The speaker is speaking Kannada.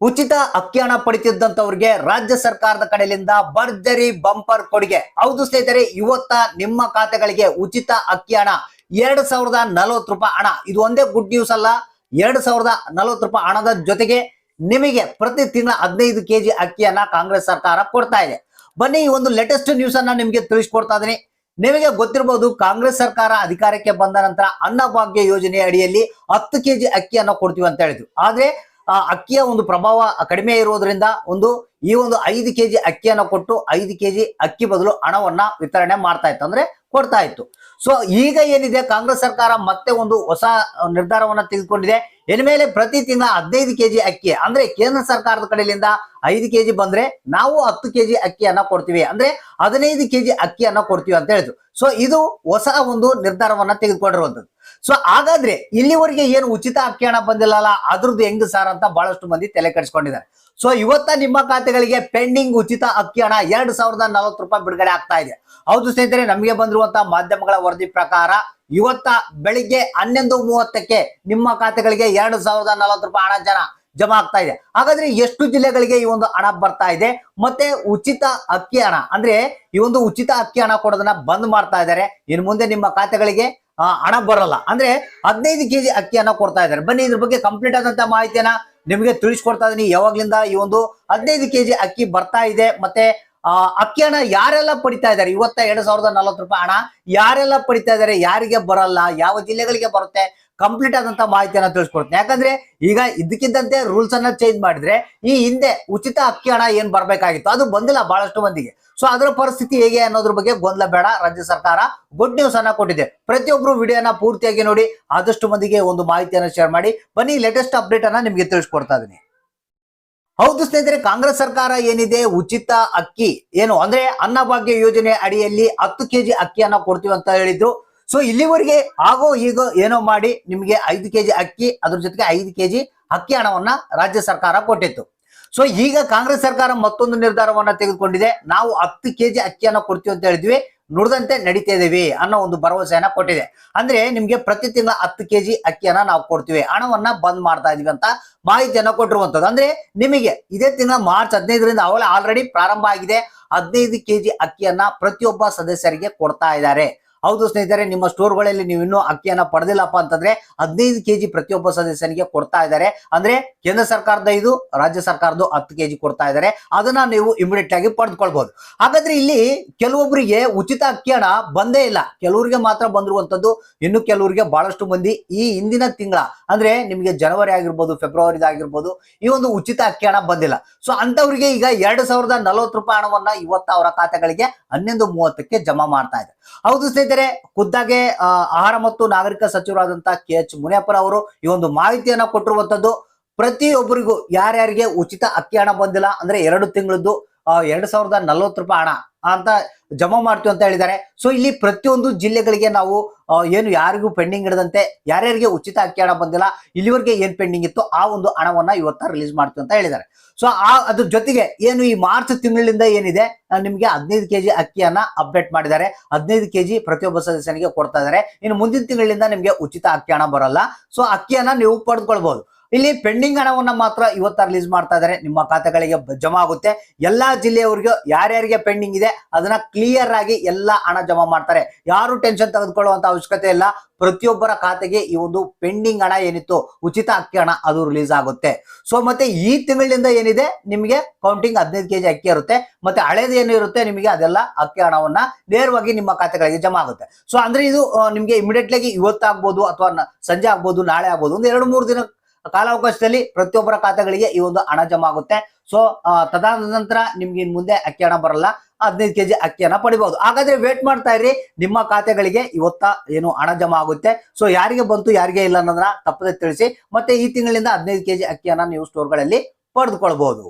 ಉಚಿತ ಅಕ್ಕಿ ಹಣ ಪಡಿತಿದ್ದಂತವ್ರಿಗೆ ರಾಜ್ಯ ಸರ್ಕಾರದ ಕಡೆಯಿಂದ ಭರ್ಜರಿ ಬಂಪರ್ ಕೊಡುಗೆ. ಹೌದು ಸ್ನೇಹಿತರೆ, ಇವತ್ತ ನಿಮ್ಮ ಖಾತೆಗಳಿಗೆ ಉಚಿತ ಅಕ್ಕಿ ಹಣ ಎರಡ್ ಸಾವಿರದ ನಲವತ್ತು ರೂಪಾಯಿ ಹಣ. ಇದು ಒಂದೇ ಗುಡ್ ನ್ಯೂಸ್ ಅಲ್ಲ. ಎರಡ್ ಸಾವಿರದ ನಲವತ್ತು ರೂಪಾಯಿ ಹಣದ ಜೊತೆಗೆ ನಿಮಗೆ ಪ್ರತಿ ತಿಂಗಳ ಹದಿನೈದು ಕೆಜಿ ಅಕ್ಕಿಯನ್ನ ಕಾಂಗ್ರೆಸ್ ಸರ್ಕಾರ ಕೊಡ್ತಾ ಇದೆ. ಬನ್ನಿ ಈ ಒಂದು ಲೇಟೆಸ್ಟ್ ನ್ಯೂಸ್ ಅನ್ನ ನಿಮಗೆ ತಿಳಿಸ್ಕೊಡ್ತಾ ಇದೀನಿ ನಿಮಗೆ ಗೊತ್ತಿರಬಹುದು ಕಾಂಗ್ರೆಸ್ ಸರ್ಕಾರ ಅಧಿಕಾರಕ್ಕೆ ಬಂದ ನಂತರ ಅನ್ನಭಾಗ್ಯ ಯೋಜನೆ ಅಡಿಯಲ್ಲಿ ಹತ್ತು ಕೆಜಿ ಅಕ್ಕಿಯನ್ನ ಕೊಡ್ತೀವಿ ಅಂತ ಹೇಳಿದ್ರು. ಆದ್ರೆ ಆ ಅಕ್ಕಿಯ ಒಂದು ಪ್ರಭಾವ ಕಡಿಮೆ ಇರುವುದರಿಂದ ಒಂದು ಈ ಒಂದು ಐದು ಕೆಜಿ ಅಕ್ಕಿಯನ್ನು ಕೊಟ್ಟು ಐದು ಕೆಜಿ ಅಕ್ಕಿ ಬದಲು ಹಣವನ್ನ ವಿತರಣೆ ಮಾಡ್ತಾ ಇತ್ತು, ಅಂದ್ರೆ ಕೊಡ್ತಾ ಇತ್ತು. ಸೊ ಈಗ ಏನಿದೆ? ಕಾಂಗ್ರೆಸ್ ಸರ್ಕಾರ ಮತ್ತೆ ಒಂದು ಹೊಸ ನಿರ್ಧಾರವನ್ನ ತೆಗೆದುಕೊಂಡಿದೆ. ಇನ್ಮೇಲೆ ಪ್ರತಿ ತಿಂಗಳ ಹದಿನೈದು ಕೆಜಿ ಅಕ್ಕಿ, ಅಂದ್ರೆ ಕೇಂದ್ರ ಸರ್ಕಾರದ ಕಡೆಯಿಂದ ಐದು ಕೆಜಿ ಬಂದ್ರೆ ನಾವು ಹತ್ತು ಕೆಜಿ ಅಕ್ಕಿಯನ್ನ ಕೊಡ್ತೀವಿ, ಅಂದ್ರೆ ಹದಿನೈದು ಕೆಜಿ ಅಕ್ಕಿಯನ್ನ ಕೊಡ್ತೀವಿ ಅಂತ ಹೇಳಿದ್ರು. ಸೊ ಇದು ಹೊಸ ಒಂದು ನಿರ್ಧಾರವನ್ನ ತೆಗೆದುಕೊಂಡಿರುವಂತದ್ದು ಸೊ ಹಾಗಾದ್ರೆ ಇಲ್ಲಿವರೆಗೆ ಏನು ಉಚಿತ ಅಕ್ಕಿ ಹಣ ಬಂದಿಲ್ಲಲ್ಲ, ಅದ್ರದ್ದು ಹೆಂಗ್ ಸಾರ್ ಅಂತ ಬಹಳಷ್ಟು ಮಂದಿ ತಲೆ ಕೆಡಿಸ್ಕೊಂಡಿದ್ದಾರೆ. ಸೊ ಇವತ್ತ ನಿಮ್ಮ ಖಾತೆಗಳಿಗೆ ಪೆಂಡಿಂಗ್ ಉಚಿತ ಅಕ್ಕಿ ಹಣ ಎರಡ್ ಸಾವಿರದ ನಲವತ್ತು ರೂಪಾಯಿ ಬಿಡುಗಡೆ ಆಗ್ತಾ ಇದೆ. ಹೌದು ಸ್ನೇಹಿತರೆ, ನಮಗೆ ಬಂದಿರುವಂತಹ ಮಾಧ್ಯಮಗಳ ವರದಿ ಪ್ರಕಾರ ಇವತ್ತ ಬೆಳಿಗ್ಗೆ ಹನ್ನೊಂದು ಮೂವತ್ತಕ್ಕೆ ನಿಮ್ಮ ಖಾತೆಗಳಿಗೆ ಎರಡು ಸಾವಿರದ ನಲವತ್ತು ರೂಪಾಯಿ ಹಣ ಜನ ಜಮಾ ಆಗ್ತಾ ಇದೆ. ಹಾಗಾದ್ರೆ ಎಷ್ಟು ಜಿಲ್ಲೆಗಳಿಗೆ ಈ ಒಂದು ಹಣ ಬರ್ತಾ ಇದೆ? ಮತ್ತೆ ಉಚಿತ ಅಕ್ಕಿ ಹಣ ಅಂದ್ರೆ ಈ ಒಂದು ಉಚಿತ ಅಕ್ಕಿ ಹಣ ಕೊಡೋದನ್ನ ಬಂದ್ ಮಾಡ್ತಾ ಇದ್ದಾರೆ. ಇನ್ನು ಮುಂದೆ ನಿಮ್ಮ ಖಾತೆಗಳಿಗೆ ಹಣ ಬರಲ್ಲ. ಅಂದ್ರೆ ಹದಿನೈದು ಕೆಜಿ ಅಕ್ಕಿಯನ್ನ ಕೊಡ್ತಾ ಇದ್ದಾರೆ. ಬನ್ನಿ, ಇದ್ರ ಬಗ್ಗೆ ಕಂಪ್ಲೀಟ್ ಆದಂತ ಮಾಹಿತಿಯನ್ನ ನಿಮಗೆ ತಿಳಿಸ್ಕೊಡ್ತಾ ಇದೀನಿ. ಯಾವಾಗ್ಲಿಂದ ಈ ಒಂದು ಹದಿನೈದು ಕೆಜಿ ಅಕ್ಕಿ ಬರ್ತಾ ಇದೆ, ಮತ್ತೆ, ಆ ಅಕ್ಕಿ ಯಾರೆಲ್ಲ ಪಡಿತಾ ಇದ್ದಾರೆ? ಇವತ್ತ ಎರಡ್ ಸಾವಿರದ ನಲವತ್ತು ರೂಪಾಯಿ ಹಣ ಯಾರೆಲ್ಲ ಪಡಿತಾ ಇದ್ದಾರೆ? ಯಾರಿಗೆ ಬರಲ್ಲ? ಯಾವ ಜಿಲ್ಲೆಗಳಿಗೆ ಬರುತ್ತೆ? ಕಂಪ್ಲೀಟ್ ಆದಂತ ಮಾಹಿತಿಯನ್ನ ತಿಳಿಸ್ಕೊಡ್ತೀನಿ. ಯಾಕಂದ್ರೆ ಈಗ ಇದಕ್ಕಿದ್ದಂತೆ ರೂಲ್ಸ್ ಅನ್ನ ಚೇಂಜ್ ಮಾಡಿದ್ರೆ ಈ ಹಿಂದೆ ಉಚಿತ ಅಕ್ಕಿ ಹಣ ಏನ್ ಬರ್ಬೇಕಾಗಿತ್ತು? ಅದು ಬಂದಿಲ್ಲ ಬಹಳಷ್ಟು ಮಂದಿಗೆ. ಸೊ ಅದರ ಪರಿಸ್ಥಿತಿ ಹೇಗೆ ಅನ್ನೋದ್ರ ಬಗ್ಗೆ ಗೊಂದಲ ಬೇಡ. ರಾಜ್ಯ ಸರ್ಕಾರ ಗುಡ್ ನ್ಯೂಸ್ ಅನ್ನ ಕೊಟ್ಟಿದೆ. ಪ್ರತಿಯೊಬ್ರು ವಿಡಿಯೋನ ಪೂರ್ತಿಯಾಗಿ ನೋಡಿ, ಆದಷ್ಟು ಮಂದಿಗೆ ಒಂದು ಮಾಹಿತಿಯನ್ನ ಶೇರ್ ಮಾಡಿ. ಬನ್ನಿ ಲೇಟೆಸ್ಟ್ ಅಪ್ಡೇಟ್ ಅನ್ನ ನಿಮ್ಗೆ ತಿಳಿಸ್ಕೊಡ್ತಾ ಇದೀನಿ. ಹೌದು ಸ್ನೇಹಿತರೆ, ಕಾಂಗ್ರೆಸ್ ಸರ್ಕಾರ ಏನಿದೆ? ಉಚಿತ ಅಕ್ಕಿ ಏನು ಅಂದ್ರೆ ಅನ್ನಭಾಗ್ಯ ಯೋಜನೆ ಅಡಿಯಲ್ಲಿ ಹತ್ತು ಕೆಜಿ ಅಕ್ಕಿಯನ್ನ ಕೊಡ್ತೀವಿ ಅಂತ ಹೇಳಿದ್ರು. ಸೊ ಇಲ್ಲಿವರೆಗೆ ಆಗೋ ಈಗ ಏನೋ ಮಾಡಿ ನಿಮಗೆ ಐದು ಕೆಜಿ ಅಕ್ಕಿ, ಅದ್ರ ಜೊತೆಗೆ ಐದು ಕೆಜಿ ಅಕ್ಕಿ ಹಣವನ್ನ ರಾಜ್ಯ ಸರ್ಕಾರ ಕೊಟ್ಟಿತ್ತು. ಸೊ ಈಗ ಕಾಂಗ್ರೆಸ್ ಸರ್ಕಾರ ಮತ್ತೊಂದು ನಿರ್ಧಾರವನ್ನ ತೆಗೆದುಕೊಂಡಿದೆ. ನಾವು ಹತ್ತು ಕೆಜಿ ಅಕ್ಕಿಯನ್ನ ಕೊಡ್ತೀವಿ ಅಂತ ಹೇಳಿದ್ವಿ. ನುಡಿದಂತೆ ನಡೀತಾ ಇದೀವಿ ಅನ್ನೋ ಒಂದು ಭರವಸೆಯನ್ನ ಕೊಟ್ಟಿದೆ. ಅಂದ್ರೆ ನಿಮ್ಗೆ ಪ್ರತಿ ತಿಂಗಳ ಹತ್ತು ಕೆಜಿ ಅಕ್ಕಿಯನ್ನ ನಾವು ಕೊಡ್ತೀವಿ. ಹಣವನ್ನ ಬಂದ್ ಮಾಡ್ತಾ ಇದೀವಿ ಅಂತ ಮಾಹಿತಿಯನ್ನ ಕೊಟ್ಟಿರುವಂತದ್ದು. ಅಂದ್ರೆ ನಿಮಗೆ ಇದೇ ತಿಂಗಳ ಮಾರ್ಚ್ ಹದಿನೈದರಿಂದ ಅವಳ ಆಲ್ರೆಡಿ ಪ್ರಾರಂಭ ಆಗಿದೆ. ಹದಿನೈದು ಕೆಜಿ ಅಕ್ಕಿಯನ್ನ ಪ್ರತಿಯೊಬ್ಬ ಸದಸ್ಯರಿಗೆ ಕೊಡ್ತಾ ಇದ್ದಾರೆ. ಹೌದು ಸ್ನೇಹಿತರೆ, ನಿಮ್ಮ ಸ್ಟೋರ್ಗಳಲ್ಲಿ ನೀವು ಇನ್ನೂ ಅಕ್ಕಿಯನ್ನ ಪಡೆದಿಲ್ಲಪ್ಪ ಅಂತಂದ್ರೆ ಹದಿನೈದು ಕೆಜಿ ಪ್ರತಿಯೊಬ್ಬ ಸದಸ್ಯನಿಗೆ ಕೊಡ್ತಾ ಇದ್ದಾರೆ. ಅಂದ್ರೆ ಕೇಂದ್ರ ಸರ್ಕಾರದ ಇದು, ರಾಜ್ಯ ಸರ್ಕಾರದ ಹತ್ತು ಕೆಜಿ ಕೊಡ್ತಾ ಇದ್ದಾರೆ. ಅದನ್ನ ನೀವು ಇಮಿಡಿಯೇಟ್ ಆಗಿ ಪಡೆದುಕೊಳ್ಬಹುದು ಹಾಗಾದ್ರೆ ಇಲ್ಲಿ ಕೆಲವೊಬ್ಬರಿಗೆ ಉಚಿತ ಅಕ್ಕಿ ಹಣ ಬಂದೇ ಇಲ್ಲ. ಕೆಲವರಿಗೆ ಮಾತ್ರ ಬಂದಿರುವಂತದ್ದು ಇನ್ನು ಕೆಲವರಿಗೆ ಬಹಳಷ್ಟು ಮಂದಿ ಈ ಹಿಂದಿನ ತಿಂಗಳ, ಅಂದ್ರೆ ನಿಮಗೆ ಜನವರಿ ಆಗಿರ್ಬೋದು ಫೆಬ್ರವರಿ ಆಗಿರ್ಬೋದು, ಈ ಒಂದು ಉಚಿತ ಅಕ್ಕಿ ಹಣ ಬಂದಿಲ್ಲ. ಸೊ ಅಂತವರಿಗೆ ಈಗ ಎರಡು ಸಾವಿರದ ನಲವತ್ತು ರೂಪಾಯಿ ಹಣವನ್ನ ಇವತ್ತು ಅವರ ಖಾತೆಗಳಿಗೆ ಹನ್ನೊಂದು ಮೂವತ್ತಕ್ಕೆ ಜಮಾ ಮಾಡ್ತಾ ಇದೆ ಹೌದು ಸ್ನೇಹಿತರೆ ಖುದ್ದಾಗೆ ಆ, ಆಹಾರ ಮತ್ತು ನಾಗರಿಕ ಸಚಿವರಾದಂತಹ ಕೆ ಎಚ್ ಮುನಿಯಪ್ಪರ ಅವರು ಈ ಒಂದು ಮಾಹಿತಿಯನ್ನ ಕೊಟ್ಟಿರುವಂತದ್ದು ಪ್ರತಿಯೊಬ್ಬರಿಗೂ ಯಾರ್ಯಾರಿಗೆ ಉಚಿತ ಅಕ್ಕಿ ಹಣ ಬಂದಿಲ್ಲ ಅಂದ್ರೆ ಎರಡು ತಿಂಗಳದ್ದು ಎರಡು ಸಾವಿರದ ನಲವತ್ತು ರೂಪಾಯಿ ಹಣ ಅಂತ ಜಮಾ ಮಾಡ್ತೀವಿ ಅಂತ ಹೇಳಿದ್ದಾರೆ. ಸೊ ಇಲ್ಲಿ ಪ್ರತಿಯೊಂದು ಜಿಲ್ಲೆಗಳಿಗೆ ನಾವು ಏನು ಯಾರಿಗೂ ಪೆಂಡಿಂಗ್ ಇಡದಂತೆ, ಯಾರ್ಯಾರಿಗೆ ಉಚಿತ ಅಕ್ಕಿ ಹಣ ಬಂದಿಲ್ಲ, ಇಲ್ಲಿವರೆಗೆ ಏನ್ ಪೆಂಡಿಂಗ್ ಇತ್ತು, ಆ ಒಂದು ಹಣವನ್ನ ಇವತ್ತ ರಿಲೀಸ್ ಮಾಡ್ತೀವಿ ಅಂತ ಹೇಳಿದ್ದಾರೆ. ಸೊ ಆ, ಅದ್ರ ಜೊತೆಗೆ ಏನು ಈ ಮಾರ್ಚ್ ತಿಂಗಳಿಂದ ಏನಿದೆ ನಿಮಗೆ ಹದಿನೈದು ಕೆಜಿ ಅಕ್ಕಿಯನ್ನ ಅಪ್ಡೇಟ್ ಮಾಡಿದ್ದಾರೆ. ಹದಿನೈದು ಕೆಜಿ ಪ್ರತಿಯೊಬ್ಬ ಸದಸ್ಯನಿಗೆ ಕೊಡ್ತಾ ಇದ್ದಾರೆ. ಇನ್ನು ಮುಂದಿನ ತಿಂಗಳಿಂದ ನಿಮಗೆ ಉಚಿತ ಅಕ್ಕಿ ಹಣ ಬರಲ್ಲ. ಸೊ ಅಕ್ಕಿಯನ್ನ ನೀವು ಪಡೆದುಕೊಳ್ಬಹುದು. ಇಲ್ಲಿ ಪೆಂಡಿಂಗ್ ಹಣವನ್ನ ಮಾತ್ರ ಇವತ್ತ ರಿಲೀಸ್ ಮಾಡ್ತಾ ಇದ್ದಾರೆ ನಿಮ್ಮ ಖಾತೆಗಳಿಗೆ ಜಮಾ ಆಗುತ್ತೆ ಎಲ್ಲಾ ಜಿಲ್ಲೆಯವರಿಗೂ ಯಾರ್ಯಾರಿಗೆ ಪೆಂಡಿಂಗ್ ಇದೆ, ಅದನ್ನ ಕ್ಲಿಯರ್ ಆಗಿ ಎಲ್ಲಾ ಹಣ ಜಮಾ ಮಾಡ್ತಾರೆ. ಯಾರು ಟೆನ್ಷನ್ ತೆಗೆದುಕೊಳ್ಳುವಂತ ಅವಶ್ಯಕತೆ ಇಲ್ಲ. ಪ್ರತಿಯೊಬ್ಬರ ಖಾತೆಗೆ ಈ ಒಂದು ಪೆಂಡಿಂಗ್ ಹಣ ಏನಿತ್ತು, ಉಚಿತ ಅಕ್ಕಿ ಹಣ ಅದು ರಿಲೀಸ್ ಆಗುತ್ತೆ. ಸೊ ಮತ್ತೆ ಈ ತಿಂಗಳಿಂದ ಏನಿದೆ, ನಿಮಗೆ ಕೌಂಟಿಂಗ್ ಹದಿನೈದು ಕೆಜಿ ಅಕ್ಕಿ ಇರುತ್ತೆ. ಮತ್ತೆ ಹಳೇದು ಏನು ಇರುತ್ತೆ, ನಿಮಗೆ ಅದೆಲ್ಲ ಅಕ್ಕಿ ಹಣವನ್ನ ನೇರವಾಗಿ ನಿಮ್ಮ ಖಾತೆಗಳಿಗೆ ಜಮಾ ಆಗುತ್ತೆ. ಸೊ ಅಂದ್ರೆ ಇದು ನಿಮಗೆ ಇಮಿಡಿಯೇಟ್ಲಿ ಇವತ್ತಾಗ್ಬೋದು, ಅಥವಾ ಸಂಜೆ ಆಗ್ಬೋದು, ನಾಳೆ ಆಗ್ಬೋದು, ಒಂದು ಎರಡು ಮೂರು ದಿನ ಕಾಲಾವಕಾಶದಲ್ಲಿ ಪ್ರತಿಯೊಬ್ಬರ ಖಾತೆಗಳಿಗೆ ಈ ಒಂದು ಹಣ ಜಮಾ ಆಗುತ್ತೆ. ಸೊ ತದಾದ ನಂತರ ನಿಮ್ಗೆ ಇನ್ ಮುಂದೆ ಅಕ್ಕಿ ಹಣ ಬರಲ್ಲ. ಹದಿನೈದು ಕೆಜಿ ಅಕ್ಕಿಯನ್ನ ಪಡಿಬಹುದು ಹಾಗಾದ್ರೆ ವೇಟ್ ಮಾಡ್ತಾ ಇರಿ. ನಿಮ್ಮ ಖಾತೆಗಳಿಗೆ ಇವತ್ತ ಏನು ಹಣ ಜಮಾ ಆಗುತ್ತೆ. ಸೊ ಯಾರಿಗೆ ಬಂತು, ಯಾರಿಗೆ ಇಲ್ಲ ಅನ್ನೋದನ್ನ ತಪ್ಪದೆ ತಿಳಿಸಿ. ಮತ್ತೆ ಈ ತಿಂಗಳಿಂದ ಹದಿನೈದು ಕೆಜಿ ಅಕ್ಕಿಯನ್ನ ನೀವು ಸ್ಟೋರ್ಗಳಲ್ಲಿ ಪಡೆದುಕೊಳ್ಬಹುದು